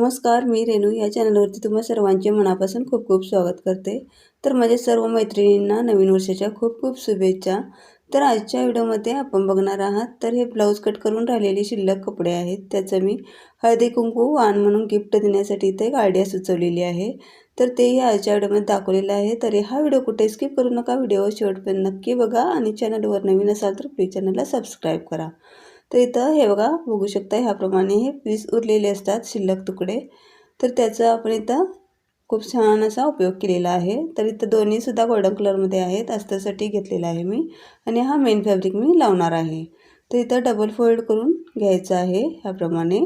नमस्कार मी रेणू. या चॅनलवरती तुम्हा सर्वांचे मनापासून खूप खूप स्वागत करते. तर माझ्या सर्व मैत्रिणींना नवीन वर्षाच्या खूप खूप शुभेच्छा. तर आजच्या व्हिडिओमध्ये आपण बघणार आहात तर हे ब्लाऊज कट करून राहिलेले शिल्लक कपडे आहेत. त्याचं मी हळदी कुंकू वाण म्हणून गिफ्ट देण्यासाठी इथे एक आयडिया सुचवलेली आहे. तर तेही आजच्या व्हिडिओमध्ये दाखवलेलं आहे. तर हा व्हिडिओ कुठे स्किप करू नका व्हिडिओ शेवटपर्यंत नक्की बघा आणि चॅनलवर नवीन असाल तर प्लीज चॅनलला सबस्क्राईब करा. तर इथं हे बघा बघू शकता ह्याप्रमाणे हे पीस उरलेले असतात शिल्लक तुकडे. तर त्याचा आपण इथं खूप छान असा उपयोग केलेला आहे. तर इथं दोन्हीसुद्धा गोल्डन कलरमध्ये आहेत. अस्तरसाठी घेतलेला आहे मी आणि हा मेन फॅब्रिक मी लावणार आहे. तर इथं डबल फोल्ड करून घ्यायचं आहे ह्याप्रमाणे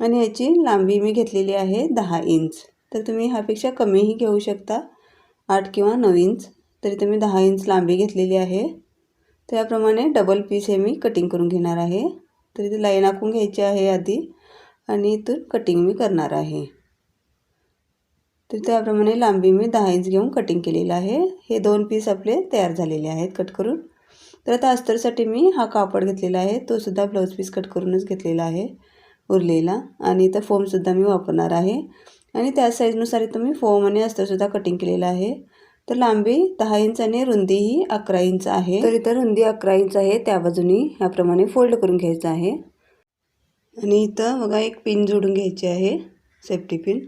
आणि ह्याची लांबी मी घेतलेली आहे दहा इंच. तर तुम्ही ह्यापेक्षा कमीही घेऊ शकता आठ किंवा नऊ इंच. तरी तुम्ही दहा इंच लांबी घेतलेली आहे. त्याप्रमाणे डबल पीस हे मी कटिंग करून घेणार आहे. तर इथे लाईन आखून घ्यायची आहे आधी आणि इथून कटिंग मी करणार आहे. तर त्याप्रमाणे लांबी मी दहा इंच घेऊन कटिंग केलेलं आहे. हे दोन पीस आपले तयार झालेले आहेत कट करून. तर आता अस्तरसाठी मी हा कापड घेतलेला आहे. तो सुद्धा ब्लाऊज पीस कट करूनच घेतलेला आहे उरलेला. आणि इथं फोमसुद्धा मी वापरणार आहे. आणि त्या साईजनुसार इथं मी फोम आणि अस्तरसुद्धा कटिंग केलेलं आहे. तर लांबी दहा इंच आणि रुंदी ही अकरा इंच आहे. तर इथं रुंदी अकरा इंच आहे त्या बाजूनी ह्याप्रमाणे फोल्ड करून घ्यायचं आहे. आणि इथं बघा एक पिन जोडून घ्यायची आहे सेफ्टी पिन.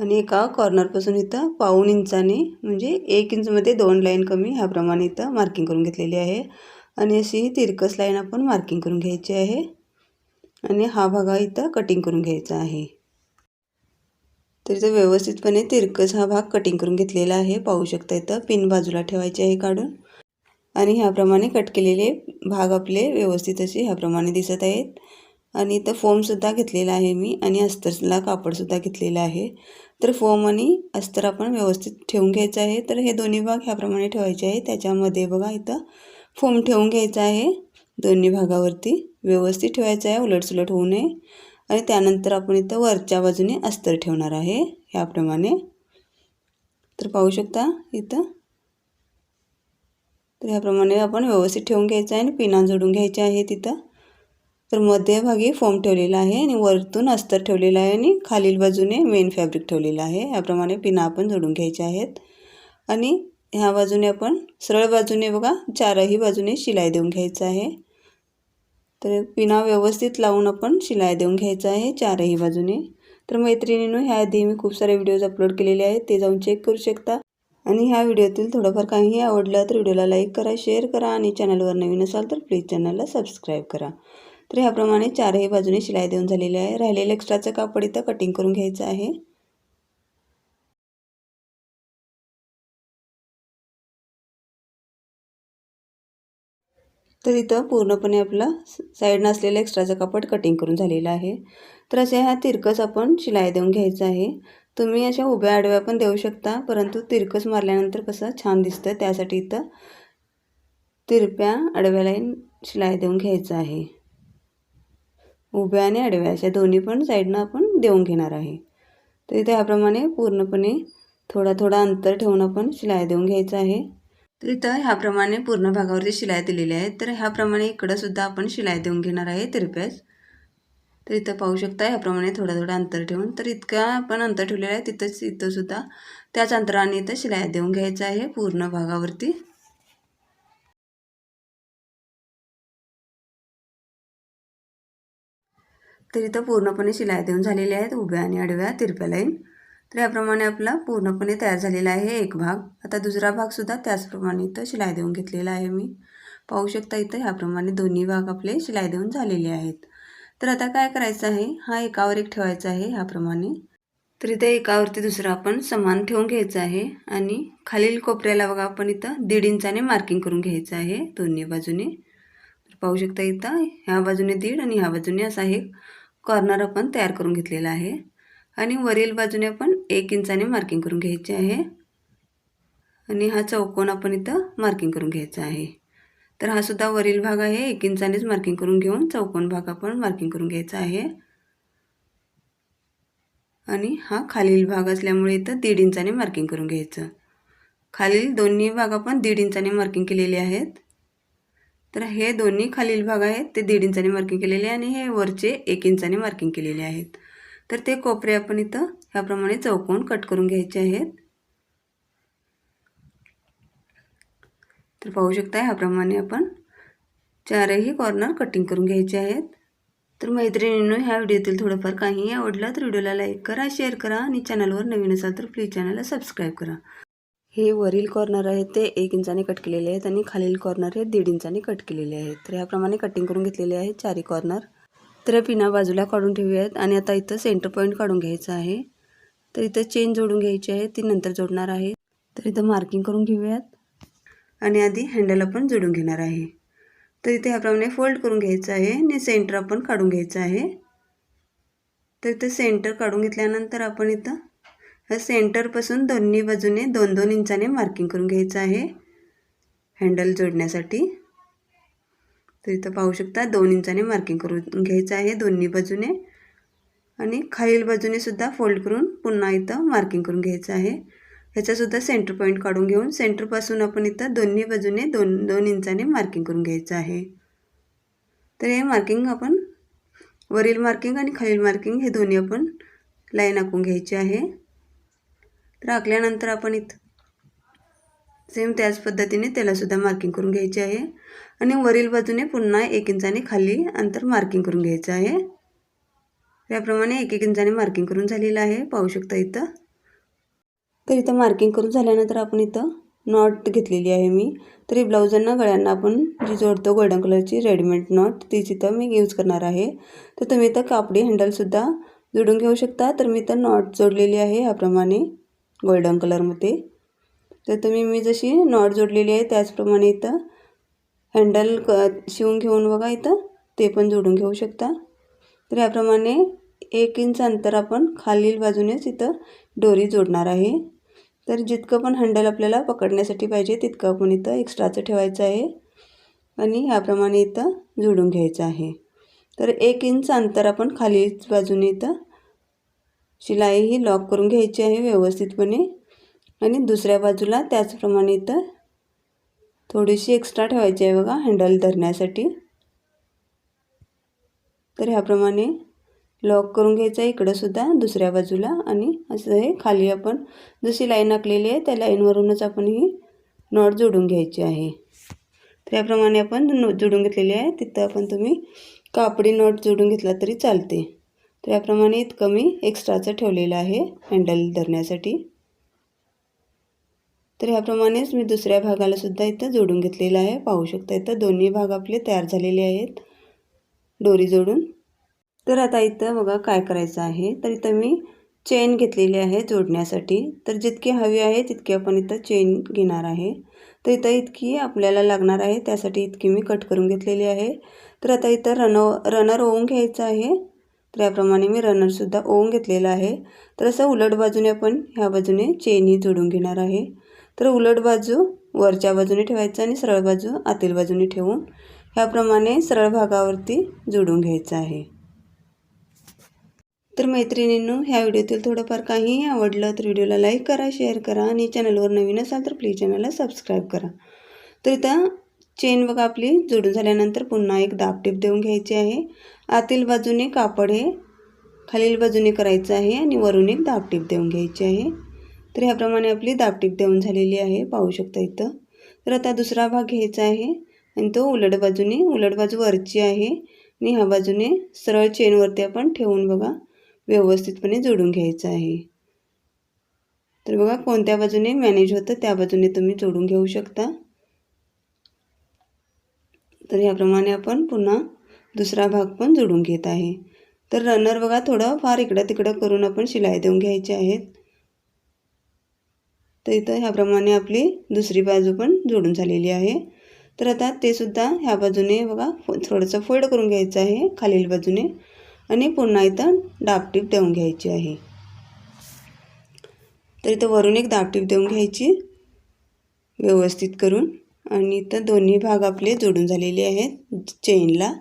आणि एका कॉर्नरपासून इथं पाऊन इंचाने म्हणजे एक इंचमध्ये दोन लाईन कमी ह्याप्रमाणे इथं मार्किंग करून घेतलेली आहे. आणि अशी ही तिरकस लाईन आपण मार्किंग करून घ्यायची आहे. आणि हा भागा इथं कटिंग करून घ्यायचा आहे. तर इथं व्यवस्थितपणे तिरकस हा भाग कटिंग करून घेतलेला आहे. पाहू शकता इथं पिन बाजूला ठेवायचे आहे काढून. आणि ह्याप्रमाणे कट केलेले भाग आपले व्यवस्थित असे ह्याप्रमाणे दिसत आहेत. आणि इथं फोमसुद्धा घेतलेला आहे मी आणि अस्तरला कापडसुद्धा घेतलेला आहे. तर फोम आणि अस्तर आपण व्यवस्थित ठेवून घ्यायचं आहे. तर हे दोन्ही भाग ह्याप्रमाणे ठेवायचे आहे त्याच्यामध्ये बघा इथं फोम ठेवून घ्यायचा आहे. दोन्ही भागावरती व्यवस्थित ठेवायचं आहे. उलटसुलट होऊ नये. आणि त्यानंतर आपण इथं वरच्या बाजूने अस्तर ठेवणार आहे ह्याप्रमाणे. तर पाहू शकता इथं. तर ह्याप्रमाणे आपण व्यवस्थित ठेवून घ्यायचं आहे आणि पिना जोडून घ्यायचे आहे तिथं. तर मध्यभागी फोम ठेवलेला आहे आणि वरतून अस्तर ठेवलेलं आहे आणि खालील बाजूने मेन फॅब्रिक ठेवलेलं आहे. ह्याप्रमाणे पिना आपण जोडून घ्यायचे आहेत. आणि ह्या बाजूने आपण सरळ बाजूने बघा चारही बाजूने शिलाई देऊन घ्यायचं आहे. तर पिना व्यवस्थित लावून आपण शिलाई देऊन घ्यायचं आहे चारही बाजूने. तर मैत्रिणीनं ह्याआधी मी खूप सारे व्हिडिओज अपलोड केलेले आहेत ते जाऊन चेक करू शकता. आणि ह्या व्हिडिओतील थोडंफार काहीही आवडलं तर व्हिडिओला लाईक करा शेअर करा आणि चॅनलवर नवीन असाल तर प्लीज चॅनलला सबस्क्राईब करा. तर ह्याप्रमाणे चारही बाजूने शिलाई देऊन झालेली आहे. राहिलेलं एक्स्ट्राचं कापड इथं कटिंग करून घ्यायचं आहे. तर इथं पूर्णपणे आपलं साईडनं असलेलं एक्स्ट्राचं कापड कटिंग करून झालेलं आहे. तर असे ह्या तिरकस आपण शिलाई देऊन घ्यायचं आहे. तुम्ही अशा उभ्या आडव्या पण देऊ शकता परंतु तिरकस मारल्यानंतर कसं छान दिसतं त्यासाठी इथं तिरप्या आडव्या लाईन शिलाई देऊन घ्यायचं आहे. उभ्या आणि आडव्या अशा दोन्ही पण साईडनं आपण देऊन घेणार आहे. तर इथे ह्याप्रमाणे पूर्णपणे थोडा थोडा अंतर ठेवून आपण शिलाई देऊन घ्यायचं आहे. तर इथं ह्याप्रमाणे पूर्ण भागावरती शिलाई दिलेली आहे. तर ह्याप्रमाणे इकडंसुद्धा आपण शिलाई देऊन घेणार आहे तिरप्यास तर इथं पाहू शकता ह्याप्रमाणे थोडं थोडं अंतर ठेवून. तर इतकं आपण अंतर ठेवलेलं आहे तिथंच इथंसुद्धा त्याच अंतराने इथं शिलाई देऊन घ्यायचं आहे पूर्ण भागावरती. तर इथं पूर्णपणे शिलाई देऊन झालेल्या आहेत उभ्या आणि आडव्या तिरप्या लाईन तर याप्रमाणे आपला पूर्णपणे तयार झालेला आहे एक भाग. आता दुसरा भागसुद्धा त्याचप्रमाणे इथं शिलाई देऊन घेतलेला आहे मी. पाहू शकता इथं ह्याप्रमाणे दोन्ही भाग आपले शिलाई देऊन झालेले आहेत. तर आता काय करायचं आहे? हा एकावर एक ठेवायचा आहे ह्याप्रमाणे. तर इथं एकावरती दुसरा आपण समान ठेवून घ्यायचं आहे आणि खालील कोपऱ्याला बघा आपण इथं दीड इंचाने मार्किंग करून घ्यायचं आहे दोन्ही बाजूने. तर पाहू शकता इथं ह्या बाजूने दीड आणि ह्या बाजूने असा हे कॉर्नर आपण तयार करून घेतलेला आहे. आणि वरील बाजूने आपण एक इंचाने मार्किंग करून घ्यायचे आहे. आणि हा चौकोन आपण इथं मार्किंग करून घ्यायचा आहे. तर हा सुद्धा वरील भाग आहे एक इंचानेच मार्किंग करून घेऊन चौकोन भाग आपण मार्किंग करून घ्यायचा आहे. आणि हा खालील भाग असल्यामुळे इथं दीड इंचाने मार्किंग करून घ्यायचं. खालील दोन्ही भाग आपण दीड इंचाने मार्किंग केलेले आहेत. तर हे दोन्ही खालील भाग आहेत ते दीड इंचाने मार्किंग केलेले आणि हे वरचे एक इंचाने मार्किंग केलेले आहेत. तर ते कोपरे आपण इथं ह्याप्रमाणे चौकोन कट करून घ्यायचे आहेत. तर पाहू शकता ह्याप्रमाणे आपण चारही कॉर्नर कटिंग करून घ्यायचे आहेत. तर मैत्रिणींनो ह्या व्हिडिओतील थोडंफार काहीही आवडलं तर व्हिडिओला लाईक करा शेअर करा आणि चॅनलवर नवीन असाल तर प्लीज चॅनलला सबस्क्राईब करा. हे वरील कॉर्नर आहेत ते एक इंचाने कट केलेले आहेत आणि खालील कॉर्नर हे दीड इंचाने कट केलेले आहेत. तर ह्याप्रमाणे कटिंग करून घेतलेले आहेत चारी कॉर्नर तर पिना बाजूला काढून ठेवूयात आणि आता इथं सेंटर पॉईंट काढून घ्यायचं आहे. तर इथं चेन जोडून घ्यायची आहे ती नंतर जोडणार आहे. तर इथं मार्किंग करून घेऊयात. आणि आधी हँडल आपण जोडून घेणार आहे. तर इथे ह्याप्रमाणे फोल्ड करून घ्यायचं आहे आणि सेंटर आपण काढून घ्यायचं आहे. तर इथं सेंटर काढून घेतल्यानंतर आपण इथं ह्या सेंटरपासून दोन्ही बाजूने दोन दोन इंचाने मार्किंग करून घ्यायचं आहे. हँडल जोडण्यासाठी. तर इथं पाहू शकता दोन इंचाने मार्किंग करून घ्यायचं आहे दोन्ही बाजूने. आणि खालील बाजूने सुद्धा फोल्ड करून पुन्हा इथं मार्किंग करून घ्यायचं आहे. ह्याचासुद्धा सेंटर पॉईंट काढून घेऊन सेंटरपासून आपण इथं दोन्ही बाजूने दोन दोन इंचाने मार्किंग करून घ्यायचं आहे. तर हे मार्किंग आपण वरील मार्किंग आणि खालील मार्किंग हे दोन्ही आपण लाईन आखून घ्यायची आहे. तर आखल्यानंतर आपण इथं सेम त्याच पद्धतीने त्यालासुद्धा मार्किंग करून घ्यायची आहे. आणि वरील बाजूने पुन्हा एक इंचाने खाली अंतर मार्किंग करून घ्यायचं आहे. त्याप्रमाणे एक एक इंचाने मार्किंग करून झालेलं आहे. पाहू शकता इथं. तर इथं मार्किंग करून झाल्यानंतर आपण इथं नॉट घेतलेली आहे मी. तरी ब्लाऊजांना गळ्यांना आपण जी जोडतो गोल्डन कलरची रेडीमेड नॉट तीच इथं मी यूज करणार आहे. तर तुम्ही इथं कापडी हँडलसुद्धा जोडून घेऊ शकता. तर मी इथं नॉट जोडलेली आहे ह्याप्रमाणे गोल्डन कलरमध्ये तर तुम्ही मी जशी नॉट जोडलेली आहे त्याचप्रमाणे इथं हँडल क शिवून घेऊन बघा इथं. ते पण जोडून घेऊ शकता. तर याप्रमाणे एक इंच अंतर आपण खालील बाजूनेच इथं डोरी जोडणार आहे. तर जितकं पण हँडल आपल्याला पकडण्यासाठी पाहिजे तितकं आपण इथं एक्स्ट्राचं ठेवायचं आहे. आणि ह्याप्रमाणे इथं जोडून घ्यायचं आहे. तर एक इंच अंतर आपण खाली बाजूने इथं शिलाई ही लॉक करून घ्यायची आहे व्यवस्थितपणे. आणि दुसऱ्या बाजूला त्याचप्रमाणे इथं थोडीशी एक्स्ट्रा ठेवायची आहे बघा हँडल धरण्यासाठी. तर ह्याप्रमाणे लॉक करून घ्यायचं आहे इकडंसुद्धा दुसऱ्या बाजूला. आणि असं हे खाली आपण जशी लाईन आखलेली आहे त्या लाईनवरूनच आपण ही नॉट जोडून घ्यायची आहे. तर याप्रमाणे आपण जोडून घेतलेली आहे. तिथं आपण तुम्ही कापडी नॉट जोडून घेतला तरी चालते. तर याप्रमाणे इतकं मी एक्स्ट्राचं ठेवलेलं आहे हँडल धरण्यासाठी. तर ह्याप्रमाणेच मी दुसऱ्या भागाला सुद्धा इथं जोडून घेतलेलं आहे. पाहू शकता इथं दोन्ही भाग आपले तयार झालेले आहेत. दोरी जोडून. तर आता इथं बघा काय करायचं आहे. तर इथं मी चेन घेतलेली आहे जोडण्यासाठी. तर जितकी हवी आहे तितकी आपण इथं चेन घेणार आहे. तर इथं इतकी आपल्याला लागणार आहे त्यासाठी इतकी मी कट करून घेतलेली आहे. तर आता इथं रन रनर ओवून घ्यायचं आहे. तर याप्रमाणे मी रनरसुद्धा ओवून घेतलेला आहे. तर असं उलट बाजूने आपण ह्या बाजूने चेनही जोडून घेणार आहे. तर उलट बाजू वरच्या बाजूने ठेवायचं आणि सरळ बाजू आतील बाजूने ठेवून ह्याप्रमाणे सरळ भागावरती जोडून घ्यायचं आहे. तर मैत्रिणींनो ह्या व्हिडिओतील थोडंफार काहीही आवडलं तर व्हिडिओला लाईक करा शेअर करा आणि चॅनलवर नवीन असाल तर प्लीज चॅनलला सबस्क्राईब करा. तर इथं चेन बघा आपली जोडून झाल्यानंतर पुन्हा एक दाब टिप देऊन घ्यायची आहे. आतील बाजूने कापड हे खालील बाजूने करायचं आहे आणि वरून एक दाब टिप देऊन घ्यायची आहे. तर ह्याप्रमाणे आपली दाबटीप देऊन झालेली आहे. पाहू शकता इथं. तर आता दुसरा भाग घ्यायचा आहे. आणि तो उलट बाजूने उलट बाजू वरची आहे. आणि ह्या बाजूने सरळ चेनवरती आपण ठेवून बघा व्यवस्थितपणे जोडून घ्यायचं आहे. तर बघा कोणत्या बाजूने मॅनेज होतं त्या बाजूने तुम्ही जोडून घेऊ शकता. तर ह्याप्रमाणे आपण पुन्हा दुसरा भाग पण जोडून घेत आहे. तर रनर बघा थोडं फार इकडं तिकडं करून आपण शिलाई देऊन घ्यायचे आहेत. तर इथं ह्याप्रमाणे आपली दुसरी बाजू पण जोडून झालेली आहे. तर आता ते सुद्धा ह्या बाजूने बघा थोडंसं फोल्ड करून घ्यायचं आहे खालील बाजूने आणि पुन्हा इथं दाबटीप देऊन घ्यायची आहे. तर इथं वरून एक दाबटीप देऊन घ्यायची व्यवस्थित करून आणि इथं दोन्ही भाग आपले जोडून झालेले आहेत चेनला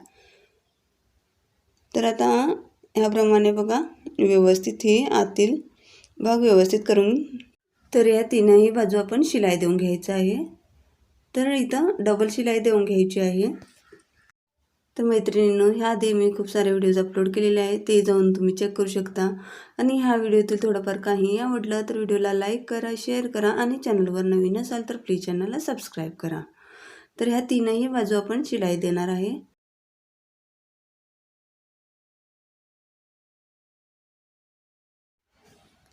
तर आता ह्याप्रमाणे बघा व्यवस्थित ही आतील भाग व्यवस्थित करून तर या तीनही बाजू आपण शिलाई देऊन घ्यायचं आहे. तर इथं डबल शिलाई देऊन घ्यायची आहे. तर मैत्रिणींनो ह्या आधी मी खूप सारे व्हिडिओज अपलोड केलेले आहेत. ते जाऊन तुम्ही चेक करू शकता. आणि ह्या व्हिडिओतील थोडंफार काही आवडलं तर व्हिडिओला लाईक करा शेअर करा आणि चॅनलवर नवीन असाल तर प्लीज चॅनलला सबस्क्राईब करा. तर ह्या तीनही बाजू आपण शिलाई देणार आहे.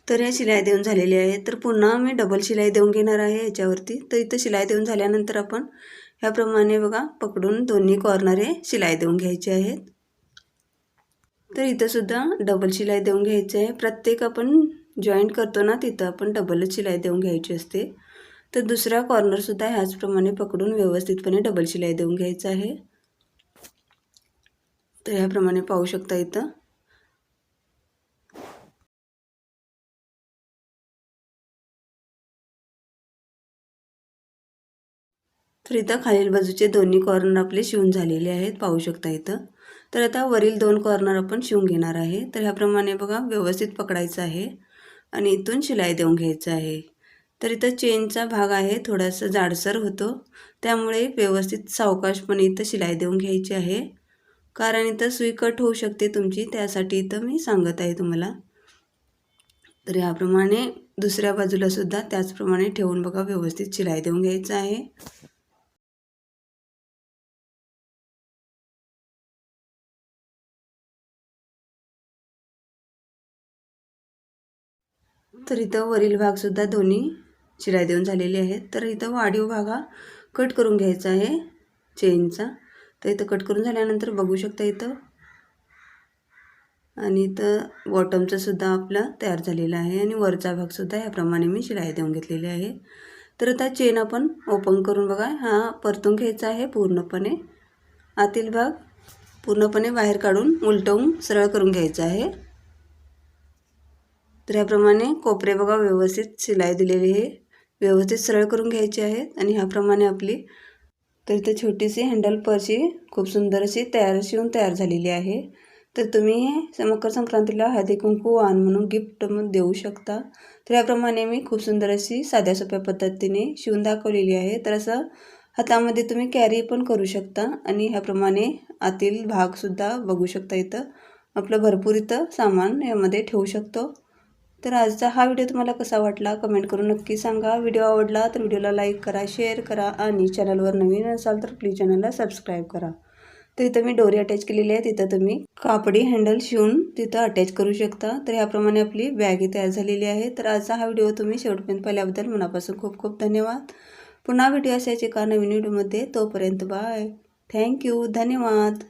तर ह्या शिलाई देऊन झालेल्या आहेत तर पुन्हा मी डबल शिलाई देऊन घेणार आहे याच्यावरती. तर इथं शिलाई देऊन झाल्यानंतर आपण ह्याप्रमाणे बघा पकडून दोन्ही कॉर्नर हे शिलाई देऊन घ्यायचे आहेत. तर इथंसुद्धा डबल शिलाई देऊन घ्यायची आहे. प्रत्येक आपण जॉईंट करतो ना तिथं आपण डबलच शिलाई देऊन घ्यायची असते. तर दुसरा कॉर्नरसुद्धा ह्याचप्रमाणे पकडून व्यवस्थितपणे डबल शिलाई देऊन घ्यायचं आहे. तर ह्याप्रमाणे पाहू शकता इथं. तर इथं खालील बाजूचे दोन्ही कॉर्नर आपले शिवून झालेले आहेत पाहू शकता इथं. तर आता वरील दोन कॉर्नर आपण शिवून घेणार आहे. तर ह्याप्रमाणे बघा व्यवस्थित पकडायचं आहे आणि इथून शिलाई देऊन घ्यायचं आहे. तर इथं चेनचा भाग आहे थोडासा जाडसर होतो. त्यामुळे व्यवस्थित सावकाशपणे इथं शिलाई देऊन घ्यायची आहे. कारण इथं सुई कट होऊ शकते तुमची त्यासाठी इथं मी सांगत आहे तुम्हाला. तर ह्याप्रमाणे दुसऱ्या बाजूला सुद्धा त्याचप्रमाणे ठेवून बघा व्यवस्थित शिलाई देऊन घ्यायचं आहे. तर इथं वरील भागसुद्धा दोन्ही शिलाई देऊन झालेले आहेत. तर इथं वाढीव भाग हा कट करून घ्यायचा आहे चेनचा तर इथं कट करून झाल्यानंतर बघू शकता इथं. आणि इथं बॉटमचं सुद्धा आपलं तयार झालेलं आहे आणि वरचा भागसुद्धा याप्रमाणे मी शिलाई देऊन घेतलेली आहे. तर आता चेन आपण ओपन करून बघा. हा परतून घ्यायचा आहे पूर्णपणे. आतील भाग पूर्णपणे बाहेर काढून उलटवून सरळ करून घ्यायचा आहे. तर ह्याप्रमाणे कोपरे बघा व्यवस्थित शिलाई दिलेली आहे. व्यवस्थित सरळ करून घ्यायचे आहेत आणि ह्याप्रमाणे आपली तर इथे छोटीशी हँडल पर्ची खूप सुंदर अशी तयार शिवून तयार झालेली आहे. तर तुम्ही हे मकर संक्रांतीला हळदी कुंकू वाण म्हणून गिफ्ट देऊ शकता. तर याप्रमाणे मी खूप सुंदर अशी साध्या सोप्या पद्धतीने शिवून दाखवलेली आहे. तर असं हातामध्ये तुम्ही कॅरी पण करू शकता आणि ह्याप्रमाणे आतील भागसुद्धा बघू शकता इथं. आपलं भरपूर इथं सामान यामध्ये ठेवू शकतो. तर आजचा हा व्हिडिओ तुम्हाला कसा वाटला कमेंट करून नक्की सांगा. व्हिडिओ आवडला तर व्हिडिओला लाईक करा शेअर करा आणि चॅनलवर नवीन असाल तर प्लीज चॅनलला सबस्क्राईब करा. तर इथं मी डोरी अटॅच केलेली आहे तिथं तुम्ही कापडी हँडल शिवून तिथं अटॅच करू शकता. तर ह्याप्रमाणे आपली बॅगही तयार झालेली आहे. तर आजचा हा व्हिडिओ तुम्ही शेवटपर्यंत पाहिल्याबद्दल मनापासून खूप खूप धन्यवाद. पुन्हा व्हिडिओ असायचे का नवीन व्हिडिओमध्ये तोपर्यंत बाय थँक्यू धन्यवाद.